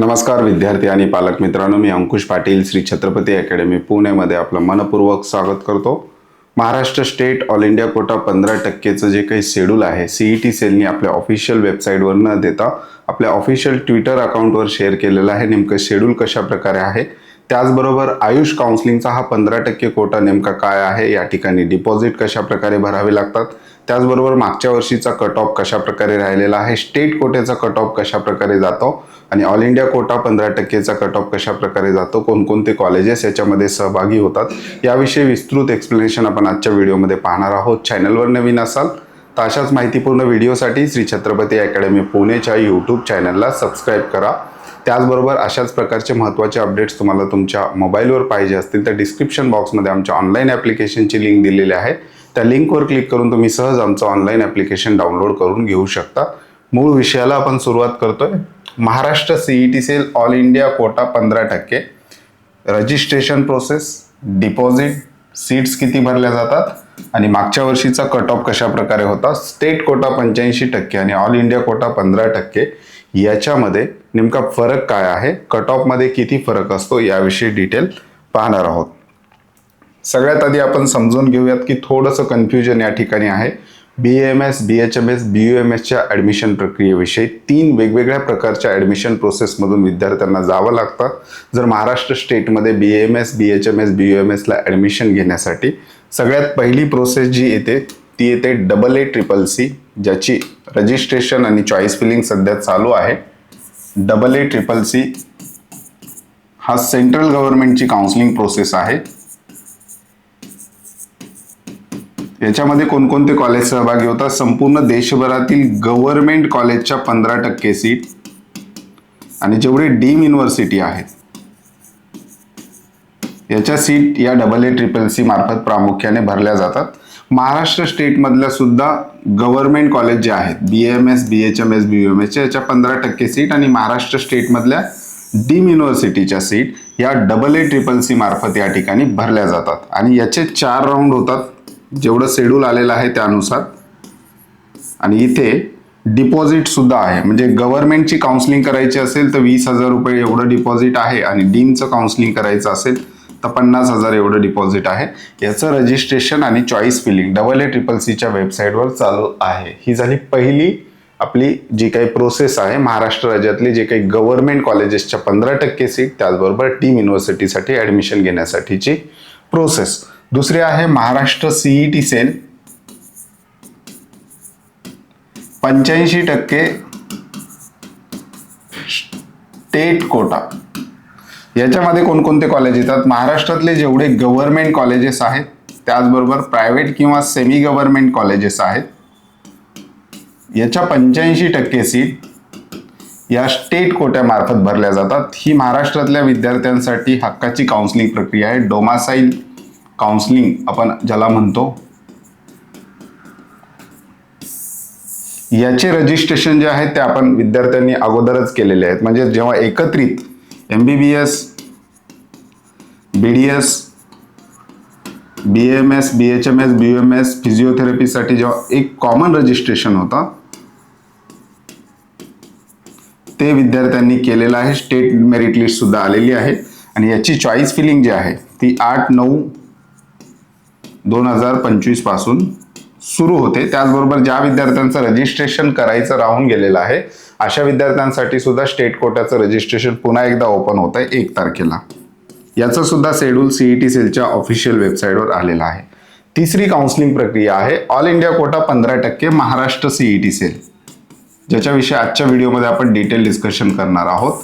नमस्कार विद्यार्थी आणि पालक मित्रांनो. मी अंकुश पाटील श्री छत्रपती अकॅडमी पुणेमध्ये आपलं मनपूर्वक स्वागत करतो. Maharashtra state all India quota पंधरा टक्केचं जे काही शेड्यूल आहे सीई टी सेलनी आपल्या ऑफिशियल वेबसाईटवर न देता आपल्या ऑफिशियल ट्विटर अकाउंटवर शेअर केलेलं आहे. नेमकं शेड्यूल कशा प्रकारे आहे? त्याचबरोबर आयुष काउन्सिलिंगचा हा पंधरा टक्के कोटा नेमका काय आहे? या ठिकाणी डिपॉझिट कशा प्रकारे भरावे लागतात? त्याचबरोबर मागच्या वर्षीचा कट ऑफ कशा प्रकारे राहिलेला आहे? स्टेट कोटेचा कट ऑफ कशा प्रकारे जातो? आणि ऑल इंडिया कोटा पंधरा टक्केचा कट ऑफ कशा प्रकारे जातो? कोणकोणते कॉलेजेस याच्यामध्ये सहभागी होतात? याविषयी विस्तृत एक्सप्लेनेशन आपण आजच्या व्हिडिओमध्ये पाहणार आहोत. चॅनलवर नवीन असाल तर अशाच माहितीपूर्ण व्हिडिओसाठी श्री छत्रपती अकॅडमी पुणेच्या यूट्यूब चॅनलला सबस्क्राईब करा. त्याचबरोबर अशाच प्रकारचे महत्त्वाचे अपडेट्स तुम्हाला तुमच्या मोबाईलवर पाहिजे असतील तर डिस्क्रिप्शन बॉक्समध्ये आमच्या ऑनलाईन ॲप्लिकेशनची लिंक दिलेली आहे. त्या लिंकवर क्लिक करून तुम्ही सहज आमचं ऑनलाईन ॲप्लिकेशन डाउनलोड करून घेऊ शकता. मूळ विषयाला आपण सुरुवात करतोय. Maharashtra C E T cell all India quota पंधरा टक्के. रजिस्ट्रेशन प्रोसेस डिपॉझिट सीट्स किती भरल्या जातात? आणि मागच्या वर्षीचा कट ऑफ कशा प्रकारे होता? स्टेट कोटा पंच्याऐंशी टक्के आणि ऑल इंडिया कोटा पंधरा टक्के याच्यामध्ये नेमका फरक काय आहे? कट ऑफमध्ये किती फरक असतो? याविषयी डिटेल पाहणार आहोत. सगळ्यात आधी आपण समजून घेऊयात की थोडंसं कन्फ्युजन या ठिकाणी आहे. B M S B H M S B U M एसच्या ॲडमिशन प्रक्रियेविषयी तीन वेगवेगळ्या प्रकारच्या ॲडमिशन प्रोसेसमधून विद्यार्थ्यांना जावं लागतं. जर महाराष्ट्र स्टेटमध्ये B M S B H M S B U M एसला admission घेण्यासाठी सगळ्यात पहिली प्रोसेस जी येते ती येते डबल ए ट्रिपल सी ज्याची रजिस्ट्रेशन आणि चॉईस फिलिंग सध्या चालू आहे. डबल ए ट्रिपल सी हा सेंट्रल गव्हर्नमेंटची काउन्सिलिंग प्रोसेस आहे. याच्यामध्ये कोणकोणते कॉलेज सहभागी होतात? संपूर्ण देशभरातील गव्हर्मेंट कॉलेजच्या पंधरा टक्के सीट आणि जेवढे डीम युनिव्हर्सिटी आहेत याच्या सीट या डबल ए ट्रिपल सी मार्फत प्रामुख्याने भरल्या जातात. महाराष्ट्र स्टेटमधल्या सुद्धा गव्हर्नमेंट कॉलेज जे आहेत B M S B H M S B M एसच्या याच्या पंधरा टक्के सीट आणि महाराष्ट्र स्टेटमधल्या डीम युनिव्हर्सिटीच्या सीट या डबल ए ट्रिपल सी मार्फत या ठिकाणी भरल्या जातात. आणि याचे चार राऊंड होतात. जेवढं शेड्यूल आलेलं आहे त्यानुसार. आणि इथे डिपॉझिट सुद्धा आहे. म्हणजे गव्हर्नमेंटची काउन्सिलिंग करायची असेल तर वीस हजार रुपये एवढं डिपॉझिट आहे आणि डीमचं काउन्सिलिंग करायचं असेल तर पन्नास हजार एवढं डिपॉझिट आहे. याचं रजिस्ट्रेशन आणि choice filling double A triple सीच्या वेबसाईटवर चालू आहे. ही झाली पहिली आपली जी काही प्रोसेस आहे महाराष्ट्र राज्यातली जे काही गव्हर्नमेंट कॉलेजेसच्या पंधरा टक्के सीट त्याचबरोबर टीम युनिव्हर्सिटीसाठी ॲडमिशन घेण्यासाठीची प्रोसेस दुसरी आहे महाराष्ट्र सीईटी सेल. पंच्याऐंशी टक्के स्टेट कोटा. याच्यामध्ये कोणकोणते कॉलेज येतात? महाराष्ट्रातले जेवढे गव्हर्नमेंट कॉलेजेस आहेत त्याचबरोबर प्रायव्हेट किंवा सेमी गव्हर्नमेंट कॉलेजेस आहेत याच्या पंच्याऐंशी टक्के सीट या स्टेट कोट्यामार्फत भरल्या जातात. ही महाराष्ट्रातल्या विद्यार्थ्यांसाठी हक्काची काउन्सिलिंग प्रक्रिया आहे. डोमासाईल काउन्सिलिंग आपण ज्याला म्हणतो. याचे रजिस्ट्रेशन जे आहे ते आपण विद्यार्थ्यांनी अगोदरच केलेले आहेत. म्हणजे जेव्हा एकत्रित M B B S B D S B M S B H M S B M S फिजिओथेरपीसाठी जेव्हा एक कॉमन रजिस्ट्रेशन होतं ते विद्यार्थ्यांनी केलेलं आहे. स्टेट मेरिट लिस्ट सुद्धा आलेली आहे. आणि याची चॉईस फिलिंग जी आहे ती आठ नऊ दोन हजार पंचवीसपासून सुरू होते. त्याचबरोबर ज्या विद्यार्थ्यांचं रजिस्ट्रेशन करायचं राहून गेलेलं आहे अशा विद्यार्थ्यांसाठी सुद्धा स्टेट कोट्याचं रजिस्ट्रेशन पुन्हा एकदा ओपन होत आहे एक तारखेला. याचं सुद्धा शेड्यूल सीईटी सेलच्या ऑफिशियल वेबसाईटवर आलेलं आहे. तिसरी काउन्सिलिंग प्रक्रिया आहे. ऑल इंडिया कोटा पंधरा टक्के महाराष्ट्र सीईटी सेल ज्याच्याविषयी आजच्या व्हिडिओमध्ये आपण डिटेल डिस्कशन करणार आहोत.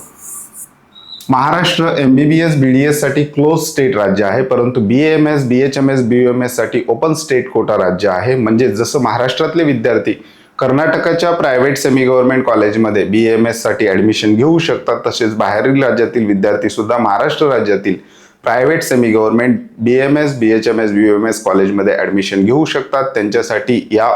Maharashtra M B B S B D एससाठी close state राज्य आहे परंतु B M S B H M S B M एससाठी open state quota राज्य आहे. म्हणजे जसं महाराष्ट्रातले विद्यार्थी कर्नाटकाच्या प्रायव्हेट सेमी गव्हर्नमेंट कॉलेजमध्ये बी एम एससाठी ॲडमिशन घेऊ शकतात तसेच बाहेरील राज्यातील विद्यार्थी सुद्धा महाराष्ट्र राज्यातील private semi government B M S B H M S B M S कॉलेजमध्ये ॲडमिशन घेऊ शकतात. त्यांच्यासाठी या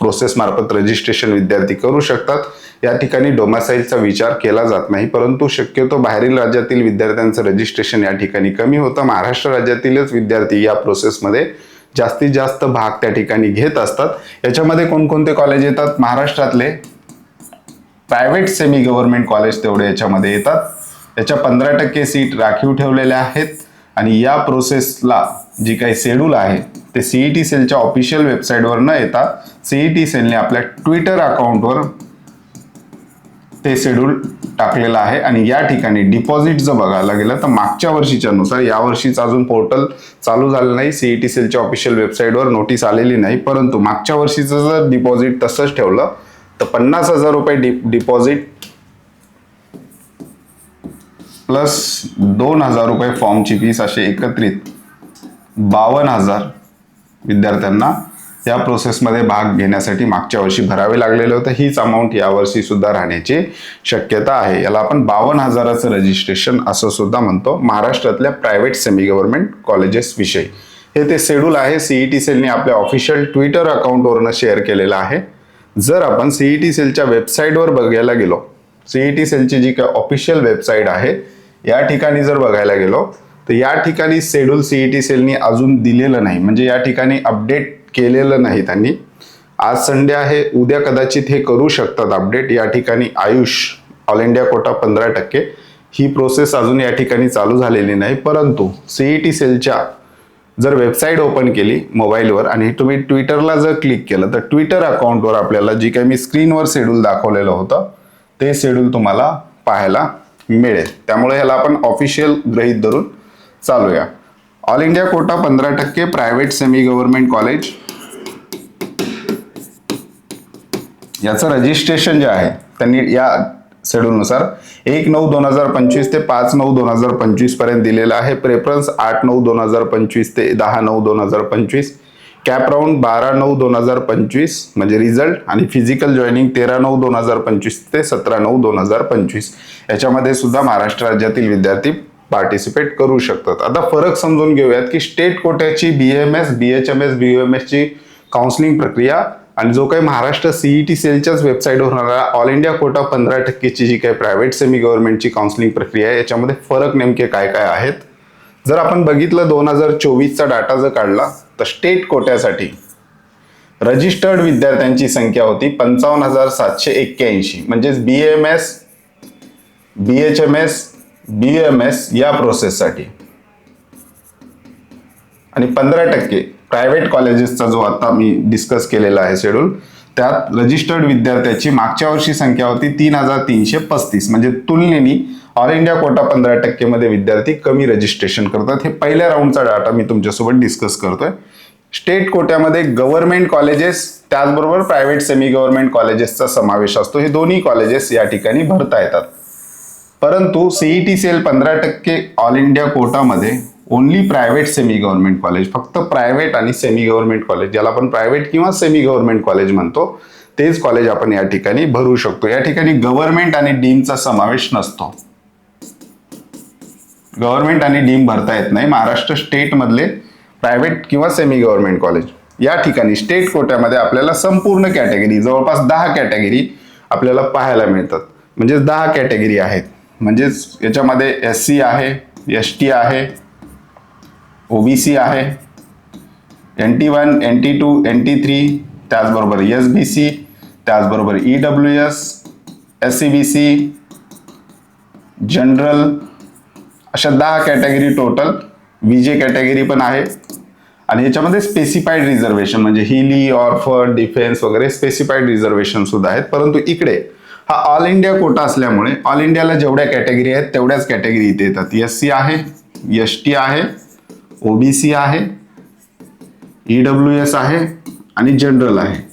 प्रोसेसमार्फत रजिस्ट्रेशन विद्यार्थी करू शकतात. या ठिकाणी डोमासाईलचा विचार केला जात नाही परंतु शक्यतो बाहेरील राज्यातील विद्यार्थ्यांचं रजिस्ट्रेशन या ठिकाणी कमी होतं. महाराष्ट्र राज्यातीलच विद्यार्थी या प्रोसेसमध्ये जास्तीत जास्त भाग त्या ठिकाणी घेत असतात. याच्यामध्ये कोणकोणते कॉलेज येतात? महाराष्ट्रातले प्रायव्हेट सेमी गव्हर्नमेंट कॉलेज तेवढे याच्यामध्ये येतात. याच्या पंधरा टक्के सीट राखीव ठेवलेल्या आहेत. आणि या प्रोसेसला जी काही शेड्यूल आहे ते सीई टी सेलच्या ऑफिशियल वेबसाईटवर न येता सीई टी सेलने आपल्या ट्विटर अकाउंटवर ते शेड्यूल टाकलेलं आहे आणि या ठिकाणी डिपॉझिट जर बघायला गेलं तर मागच्या वर्षीच्या नुसार या वर्षीचं अजून पोर्टल चालू झालं नाही. सीईटी सेलच्या ऑफिशियल वेबसाईटवर नोटीस आलेली नाही. परंतु मागच्या वर्षीचं जर डिपॉझिट तसंच ठेवलं तर पन्नास हजार रुपये डि डिपॉझिट प्लस दोन हजार रुपये फॉर्मची फीस असे एकत्रित बावन्न हजार विद्यार्थ्यांना या प्रोसेसमध्ये भाग घेण्यासाठी मागच्या वर्षी भरावे लागलेलं होतं. हीच अमाऊंट यावर्षी सुद्धा राहण्याची शक्यता आहे. याला आपण बावन्न हजाराचं रजिस्ट्रेशन असं सुद्धा म्हणतो. महाराष्ट्रातल्या प्रायव्हेट सेमी गव्हर्नमेंट कॉलेजेसविषयी हे ते शेड्यूल आहे. सीईटी सेलने आपल्या ऑफिशियल ट्विटर अकाउंटवरनं शेअर केलेलं आहे. जर आपण सीईटी सेलच्या वेबसाईटवर बघायला गेलो सीईटी सेलची जी काय ऑफिशियल वेबसाईट आहे या ठिकाणी जर बघायला गेलो तर या ठिकाणी शेड्यूल सीईटी सेलनी अजून दिलेलं नाही. म्हणजे या ठिकाणी अपडेट केलेलं नाही त्यांनी. आज संडे आहे उद्या कदाचित हे करू शकतात अपडेट. या ठिकाणी आयुष ऑल इंडिया कोटा पंधरा टक्के. ही प्रोसेस अजून या ठिकाणी चालू झालेली नाही परंतु सीईटी सेलच्या जर वेबसाईट ओपन केली मोबाईलवर आणि तुम्ही ट्विटरला जर क्लिक केलं तर ट्विटर अकाउंटवर आपल्याला जी काही मी स्क्रीनवर शेड्यूल दाखवलेलं होतं ते शेड्यूल तुम्हाला पाहायला मिळेल. त्यामुळे ह्याला आपण ऑफिशियल गृहीत धरून चालूया. ऑल इंडिया कोटा पंधरा टक्के प्रायव्हेट सेमी गव्हर्नमेंट कॉलेज याचं रजिस्ट्रेशन जे आहे त्यांनी या शेड्यूलनुसार एक नऊ दोन हजार पंचवीस ते पाच नऊ दोन हजार पंचवीसपर्यंत दिलेलं आहे. प्रेफरन्स आठ नऊ दोन हजार पंचवीस ते दहा नऊ दोन हजार पंचवीस. कॅप राऊंड बारा नऊ दोन हजार पंचवीस म्हणजे रिझल्ट आणि फिजिकल जॉईनिंग तेरा नऊ दोन हजार पंचवीस ते सतरा नऊ दोन हजार पंचवीस. याच्यामध्ये सुद्धा महाराष्ट्र राज्यातील विद्यार्थी पार्टिसिपेट करू शकतात. आता फरक समजून घेऊयात की state कोट्याची B M S B H M S B M एसची काउन्सिलिंग प्रक्रिया आणि जो काही महाराष्ट्र सीईटी सेलच्याच वेबसाईटवर होणारा ऑल इंडिया कोटा पंधरा टक्केची जी काही प्रायव्हेट सेमी गव्हर्नमेंटची काउन्सिलिंग प्रक्रिया आहे याच्यामध्ये फरक नेमके काय काय आहेत? जर आपण बघितलं दोन हजार चोवीसचा डाटा जर काढला तर स्टेट कोट्यासाठी रजिस्टर्ड विद्यार्थ्यांची संख्या होती पंचावन्न हजार सातशे एक्क्याऐंशी. म्हणजेच B M S B H M S B M S या प्रोसेससाठी आणि पंधरा टक्के प्रायव्हेट कॉलेजेसचा जो आता मी डिस्कस केलेला आहे शेड्यूल त्यात रजिस्टर्ड विद्यार्थ्याची मागच्या वर्षी संख्या होती तीन हजार तीनशे पस्तीस. म्हणजे तुलनेने ऑल इंडिया कोटा पंधरा टक्केमध्ये विद्यार्थी कमी रजिस्ट्रेशन करतात. हे पहिल्या राऊंडचा डाटा मी तुमच्यासोबत डिस्कस करतोय. स्टेट कोट्यामध्ये गव्हर्नमेंट कॉलेजेस त्याचबरोबर प्रायव्हेट सेमी गव्हर्नमेंट कॉलेजेसचा समावेश असतो. हे दोन्ही कॉलेजेस या ठिकाणी भरता येतात. परंतु सीईटी सेल पंधरा टक्के all India कोटामध्ये only private semi government college फक्त प्रायव्हेट आणि सेमी गव्हर्नमेंट कॉलेज ज्याला आपण प्रायव्हेट किंवा सेमी गव्हर्नमेंट कॉलेज म्हणतो तेच कॉलेज आपण या ठिकाणी भरू शकतो. या ठिकाणी गव्हर्नमेंट आणि डीमचा समावेश नसतो. गव्हर्नमेंट आणि डीम भरता येत नाही. महाराष्ट्र स्टेटमधले प्रायव्हेट किंवा सेमी गव्हर्नमेंट कॉलेज या ठिकाणी स्टेट कोट्यामध्ये आपल्याला संपूर्ण कॅटेगरी जवळपास दहा कॅटेगरी आपल्याला पाहायला मिळतात. म्हणजे दहा कॅटेगरी आहेत. म्हणजेच याच्यामध्ये एस सी आहे एस टी आहे ओबीसी आहे. N T one N T two N T three त्याचबरोबर एस बी सी त्याचबरोबर E W S S C B C general अशा दहा category total V J category पण आहे. आणि याच्यामध्ये स्पेसिफाईड रिझर्वेशन म्हणजे हिली ऑर्फर डिफेन्स वगैरे स्पेसिफाईड रिझर्वेशन सुद्धा आहेत. परंतु इकडे हा ऑल इंडिया कोटा असल्यामुळे ऑल इंडियाला जेवढ्या कॅटेगरी आहेत तेवढ्याच कॅटेगरी इथे येतात. एस सी आहे एस टी आहे ओबीसी आहे ई डब्ल्यू एस आहे आणि जनरल आहे.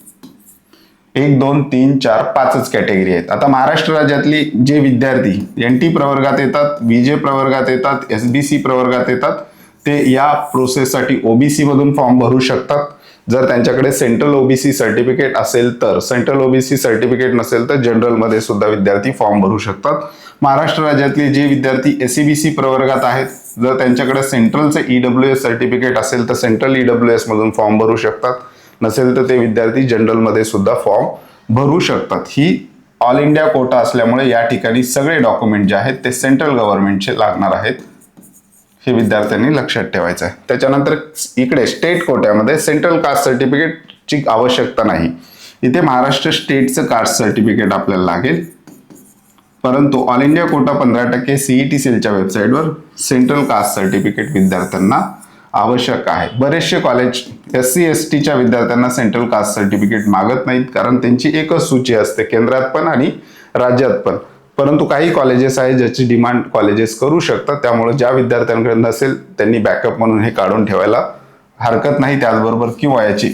एक दोन तीन चार पाचच कॅटेगरी आहेत. आता महाराष्ट्र राज्यातली जे विद्यार्थी एन टी प्रवर्गात येतात विजे प्रवर्गात येतात एस बी सी प्रवर्गात येतात ते या प्रोसेससाठी ओबीसीमधून फॉर्म भरू शकतात. जर त्यांच्याकडे सेंट्रल ओबीसी सर्टिफिकेट असेल तर सेंट्रल ओबीसी सर्टिफिकेट नसेल तर जनरलमध्ये सुद्धा विद्यार्थी फॉर्म भरू शकतात. महाराष्ट्र राज्यातले जे विद्यार्थी एस सी बी सी प्रवर्गात आहेत जर त्यांच्याकडे सेंट्रलचं ई डब्ल्यू एस सर्टिफिकेट असेल तर सेंट्रल ई डब्ल्यू एस मधून फॉर्म भरू शकतात. नसेल तर ते विद्यार्थी जनरलमध्ये सुद्धा फॉर्म भरू शकतात. ही ऑल इंडिया कोटा असल्यामुळे या ठिकाणी सगळे डॉक्युमेंट जे आहेत ते सेंट्रल गव्हर्नमेंटचे लागणार आहेत. हे विद्यार्थ्यांनी लक्षात ठेवायचं आहे त्याच्यानंतर इकडे स्टेट कोट्यामध्ये सेंट्रल कास्ट सर्टिफिकेटची आवश्यकता नाही. इथे महाराष्ट्र स्टेटचं कास्ट सर्टिफिकेट आपल्याला लागेल. परंतु ऑल इंडिया कोटा पंधरा टक्के सीईटी सेलच्या वेबसाईटवर सेंट्रल कास्ट सर्टिफिकेट विद्यार्थ्यांना आवश्यक आहे. बरेचसे कॉलेज एस सी एस टीच्या विद्यार्थ्यांना सेंट्रल कास्ट सर्टिफिकेट मागत नाहीत कारण त्यांची एकच सूची असते केंद्रात पण आणि राज्यात पण. परंतु काही कॉलेजेस आहेत ज्याची डिमांड कॉलेजेस करू शकतात. त्यामुळे ज्या विद्यार्थ्यांकडे नसेल त्यांनी बॅकअप म्हणून हे काढून ठेवायला हरकत नाही. त्याचबरोबर किंवा याची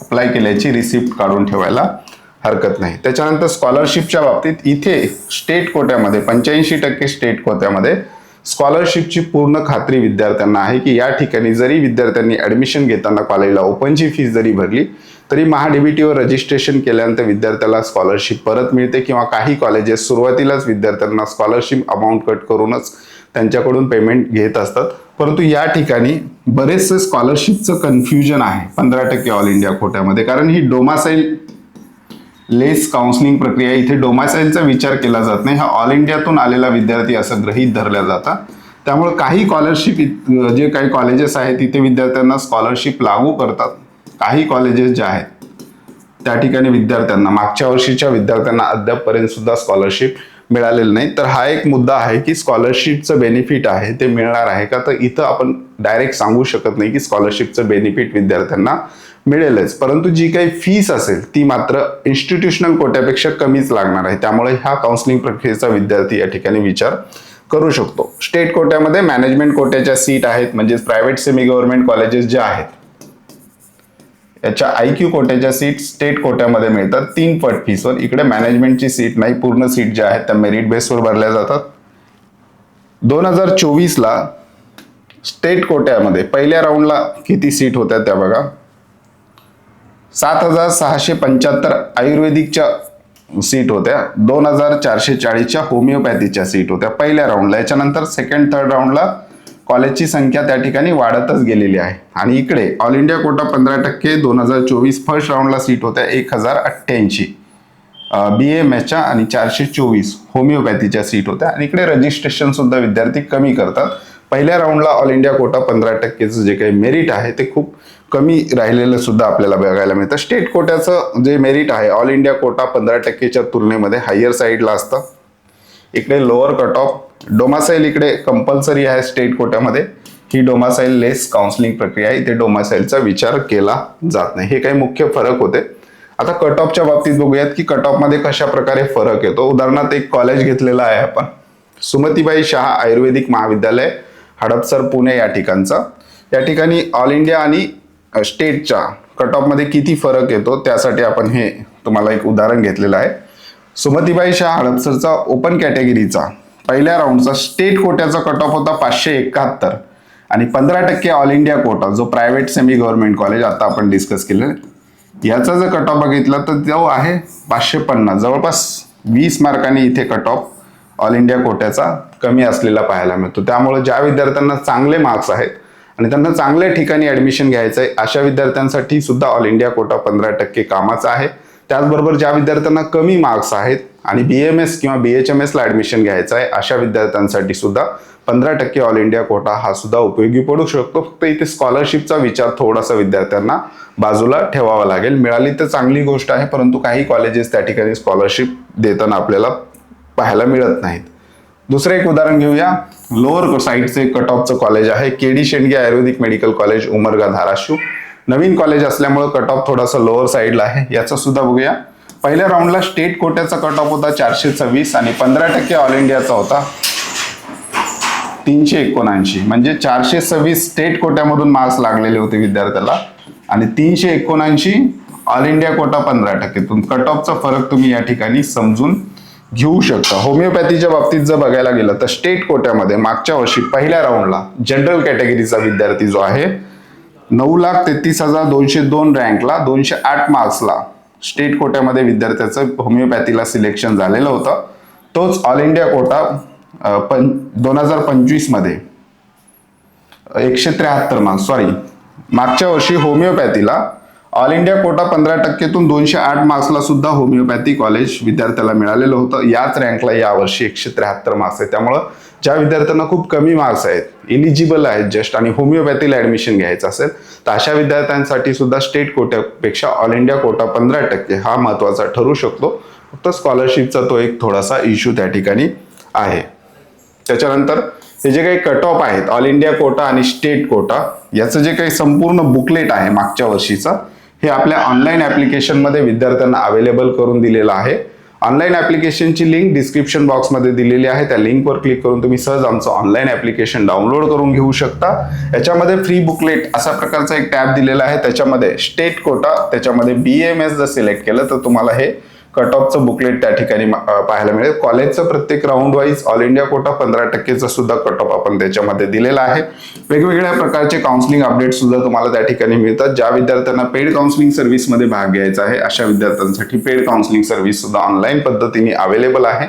अप्लाय केल्याची रिसिप्ट काढून ठेवायला हरकत नाही. त्याच्यानंतर स्कॉलरशिपच्या बाबतीत इथे स्टेट कोट्यामध्ये पंच्याऐंशी टक्के स्टेट कोट्यामध्ये स्कॉलरशिपची पूर्ण खात्री विद्यार्थ्यांना आहे की या ठिकाणी जरी विद्यार्थ्यांनी ॲडमिशन घेताना कॉलेजला ओपनची फीस जरी भरली तरी महाडीबीटीवर रजिस्ट्रेशन केल्यानंतर विद्यार्थ्याला स्कॉलरशिप परत मिळते किंवा काही कॉलेजेस सुरुवातीलाच विद्यार्थ्यांना स्कॉलरशिप अमाऊंट कट करूनच त्यांच्याकडून पेमेंट घेत असतात. परंतु या ठिकाणी बरेचसे स्कॉलरशिपचं कन्फ्युजन आहे पंधरा टक्के ऑल इंडिया खोट्यामध्ये कारण ही डोमासाईल लेस काउन्सिलिंग प्रक्रिया इथे डोमासाईलचा विचार केला जात नाही. हा ऑल इंडियातून आलेला विद्यार्थी असं गृहीत धरल्या जातात. त्यामुळे काही स्कॉलरशिप जे काही कॉलेजेस आहेत तिथे विद्यार्थ्यांना स्कॉलरशिप लागू करतात. काही कॉलेजेस ज्या आहेत त्या ठिकाणी विद्यार्थ्यांना मागच्या वर्षीच्या विद्यार्थ्यांना अद्यापपर्यंत सुद्धा स्कॉलरशिप मिळालेलं नाही. तर हा एक मुद्दा आहे की स्कॉलरशिपचं बेनिफिट आहे ते मिळणार आहे का? तर इथं आपण डायरेक्ट सांगू शकत नाही की स्कॉलरशिपचं बेनिफिट विद्यार्थ्यांना मिळेलच. परंतु जी काही फीस असेल ती मात्र इन्स्टिट्यूशनल कोट्यापेक्षा कमीच लागणार आहे. त्यामुळे ह्या काउन्सिलिंग प्रक्रियेचा विद्यार्थी या ठिकाणी विचार करू शकतो. स्टेट कोट्यामध्ये मॅनेजमेंट कोट्याच्या सीट आहेत म्हणजेच प्रायव्हेट सेमी गव्हर्नमेंट कॉलेजेस जे आहेत याच्या आय क्यू कोट्याच्या सीट स्टेट कोट्यामध्ये मिळतात. तीन पट फीसवर इकडे मॅनेजमेंटची सीट नाही पूर्ण सीट ज्या आहेत त्या मेरिट बेसवर भरल्या जातात. दोन हजार चोवीसला स्टेट कोट्यामध्ये पहिल्या राऊंडला किती सीट होत्या त्या बघा. सात हजार सहाशे पंच्याहत्तर आयुर्वेदिकच्या सीट होत्या. दोन हजार चारशे चाळीसच्या होमिओपॅथीच्या सीट होत्या. पहिल्या राऊंडला याच्यानंतर सेकंड थर्ड राऊंडला कॉलेजची संख्या त्या ठिकाणी वाढतच गेलेली आहे. आणि इकडे ऑल इंडिया कोटा पंधरा टक्के दोन हजार चोवीस फर्स्ट राऊंडला सीट होत्या एक हजार अठ्ठ्याऐंशी. बी एम एचच्या आणि चारशे चोवीस होमिओपॅथीच्या सीट होत्या. आणि इकडे रजिस्ट्रेशन सुद्धा विद्यार्थी कमी करतात. पहिल्या राऊंडला ऑल इंडिया कोटा पंधरा टक्केचं जे काही मेरिट आहे ते खूप कमी राहिलेलं सुद्धा आपल्याला बघायला मिळतं. स्टेट कोट्याचं जे मेरिट आहे ऑल इंडिया कोटा पंधरा टक्केच्या तुलनेमध्ये हायर साईडला असतं. इकडे लोअर कट ऑफ डोमासाईल इकडे कंपल्सरी आहे स्टेट कोट्यामध्ये. ही डोमासाईल लेस काउन्सिलिंग प्रक्रिया आहे. इथे डोमासाईलचा विचार केला जात नाही. हे काही मुख्य फरक होते. आता कट ऑफच्या बाबतीत बघूयात की कट ऑफमध्ये कशा प्रकारे फरक येतो. उदाहरणार्थ एक कॉलेज घेतलेला आहे आपण. सुमतीबाई शहा आयुर्वेदिक महाविद्यालय हडपसर पुणे या ठिकाणचा. या ठिकाणी ऑल इंडिया आणि स्टेटच्या कट ऑफमध्ये किती फरक येतो त्यासाठी आपण हे तुम्हाला एक उदाहरण घेतलेलं आहे. सुमतीबाई शाह हडपसरचा ओपन कॅटेगरीचा पहिल्या राऊंडचा स्टेट कोट्याचा कट ऑफ होता पाचशे एकाहत्तर. आणि पंधरा टक्के ऑल इंडिया कोटा जो प्रायव्हेट सेमी गव्हर्नमेंट कॉलेज आता आपण डिस्कस केलं याचा जर कट ऑफ बघितला तर तो आहे पाचशे पन्नास. जवळपास वीस मार्कांनी इथे कट ऑफ ऑल इंडिया कोट्याचा कमी असलेला पाहायला मिळतो. त्यामुळे ज्या विद्यार्थ्यांना चांगले मार्क्स आहेत आणि त्यांना चांगल्या ठिकाणी ऍडमिशन घ्यायचं आहे अशा विद्यार्थ्यांसाठी सुद्धा ऑल इंडिया कोटा पंधरा टक्के कामाचा आहे. त्याचबरोबर ज्या विद्यार्थ्यांना कमी मार्क्स आहेत आणि बी एम एस किंवा बी एच एम एसला ॲडमिशन घ्यायचं आहे अशा विद्यार्थ्यांसाठी सुद्धा पंधरा टक्के ऑल इंडिया कोटा हा सुद्धा उपयोगी पडू शकतो. फक्त इथे स्कॉलरशिपचा विचार थोडासा विद्यार्थ्यांना बाजूला ठेवावा लागेल. मिळाली तर चांगली गोष्ट आहे परंतु काही कॉलेजेस त्या ठिकाणी स्कॉलरशिप देताना आपल्याला पाहायला मिळत नाहीत. दुसरं एक उदाहरण घेऊया. लोअर साईडचे कट ऑफचं कॉलेज आहे. K D Shendge Ayurvedic medical college Umarga Dharashiv. नवीन कॉलेज असल्यामुळे कट ऑफ थोडासा लोअर साईडला आहे. याचा सुद्धा बघूया. पहिल्या राऊंडला स्टेट कोट्याचा कट ऑफ होता चारशे सव्वीस आणि पंधरा टक्के ऑल इंडियाचा होता तीनशे एकोणऐंशी. म्हणजे चारशे सव्वीस स्टेट कोट्यामधून मार्क्स लागलेले होते विद्यार्थ्याला. आणि तीनशे एकोणऐंशी ऑल इंडिया कोटा पंधरा टक्केतून. कट ऑफचा फरक तुम्ही या ठिकाणी समजून घेऊ शकता. होमिओपॅथीच्या बाबतीत जर बघायला गेलं तर स्टेट कोट्यामध्ये मागच्या वर्षी पहिल्या राऊंडला जनरल कॅटेगरीचा विद्यार्थी जो आहे नऊ लाख तेहतीस हजार दोनशे दोन रँकला दोनशे आठ मार्क्सला स्टेट कोट्यामध्ये विद्यार्थ्याचं होमिओपॅथीला सिलेक्शन झालेलं होतं. तोच ऑल इंडिया कोटा पं दोन हजार पंचवीसमध्ये एकशे त्र्याहत्तर मार्क्स सॉरी मागच्या वर्षी होमिओपॅथीला ऑल इंडिया कोटा पंधरा टक्केतून दोनशे आठ मार्क्सला सुद्धा होमिओपॅथी कॉलेज विद्यार्थ्याला मिळालेलं होतं. याच रँकला यावर्षी एकशे त्र्याहत्तर मार्क्स आहे त्यामुळं ज्या विद्यार्थ्यांना खूप कमी मार्क्स आहेत इलिजिबल आहेत जस्ट आणि होमिओपॅथीला ऍडमिशन घ्यायचं असेल तर अशा विद्यार्थ्यांसाठी सुद्धा स्टेट कोट्यापेक्षा ऑल इंडिया कोटा पंधरा टक्के हा महत्त्वाचा ठरू शकतो. फक्त स्कॉलरशिपचा तो एक थोडासा इश्यू त्या ठिकाणी आहे. त्याच्यानंतर हे जे काही कट ऑफ आहेत ऑल इंडिया कोटा आणि स्टेट कोटा याचं जे काही संपूर्ण बुकलेट आहे मागच्या वर्षीचा हे आपल्या ऑनलाईन ॲप्लिकेशनमध्ये विद्यार्थ्यांना अवेलेबल करून दिलेलं आहे. ऑनलाईन ॲप्लिकेशनची लिंक डिस्क्रिप्शन बॉक्समध्ये दिलेली आहे. त्या लिंकवर क्लिक करून तुम्ही सहज आमचं ऑनलाईन ॲप्लिकेशन डाउनलोड करून घेऊ शकता. याच्यामध्ये फ्री बुकलेट अशा प्रकारचा एक टॅब दिलेला आहे. त्याच्यामध्ये स्टेट कोटा त्याच्यामध्ये बी एम एस जर सिलेक्ट केलं तर तुम्हाला हे कट ऑफचं बुकलेट त्या ठिकाणी पाहायला मिळेल. कॉलेजचं प्रत्येक round wise all India quota पंधरा टक्केचं सुद्धा कट ऑफ आपण त्याच्यामध्ये दिलेला आहे. वेगवेगळ्या प्रकारचे काउन्सिलिंग अपडेट सुद्धा तुम्हाला त्या ठिकाणी मिळतात. ज्या विद्यार्थ्यांना पेड काउन्सिलिंग सर्व्हिसमध्ये भाग घ्यायचा आहे अशा विद्यार्थ्यांसाठी पेड काउन्सिलिंग सर्व्हिस सुद्धा ऑनलाईन पद्धतीने अवेलेबल आहे.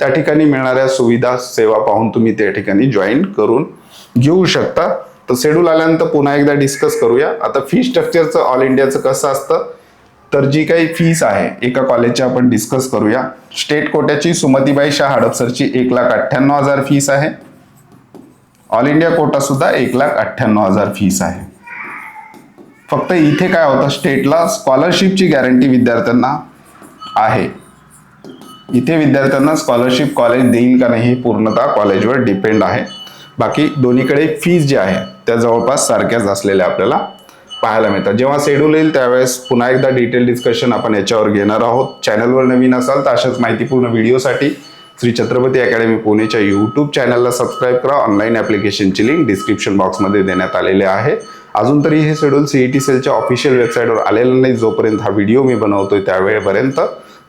त्या ठिकाणी मिळणाऱ्या सुविधा सेवा पाहून तुम्ही त्या ठिकाणी जॉईन करून घेऊ शकता. तर शेड्यूल आल्यानंतर पुन्हा एकदा डिस्कस करूया. आता फी स्ट्रक्चरचं ऑल इंडियाचं कसं असतं? तर जी काही फीस आहे एका कॉलेजची आपण डिस्कस करूया. स्टेट कोट्याची सुमतीबाई शाह हडपसरची एक लाख अठ्ठ्याण्णव हजार फीस आहे. ऑल इंडिया कोटा सुद्धा एक लाख अठ्ठ्याण्णव हजार फीस आहे. फक्त इथे काय होतं स्टेटला स्कॉलरशिपची गॅरंटी विद्यार्थ्यांना आहे. इथे विद्यार्थ्यांना स्कॉलरशिप कॉलेज देईल का नाही हे पूर्णतः कॉलेजवर डिपेंड आहे. बाकी दोन्हीकडे फीज जे आहे त्या जवळपास सारख्याच असलेल्या आपल्याला पाहायला मिळतात. जेव्हा शेड्यूल येईल त्यावेळेस पुन्हा एकदा डिटेल डिस्कशन आपण याच्यावर घेणार आहोत. चॅनलवर नवीन असाल तर अशाच माहितीपूर्ण व्हिडिओसाठी श्री छत्रपती अकॅडमी पुणेच्या यूट्यूब चॅनलला सबस्क्राईब करा. ऑनलाईन ॲप्लिकेशनची लिंक डिस्क्रिप्शन बॉक्समध्ये देण्यात आलेले आहे. अजून तरी हे शेड्यूल सीईटी सेलच्या ऑफिशियल वेबसाईटवर आलेलं नाही. जोपर्यंत हा व्हिडिओ मी बनवतोय त्यावेळेपर्यंत.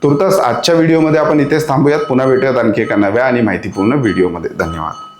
तुर्तास आजच्या व्हिडिओमध्ये आपण इथेच थांबूयात. पुन्हा भेटूयात आणखी एका नव्या आणि माहितीपूर्ण व्हिडिओमध्ये धन्यवाद.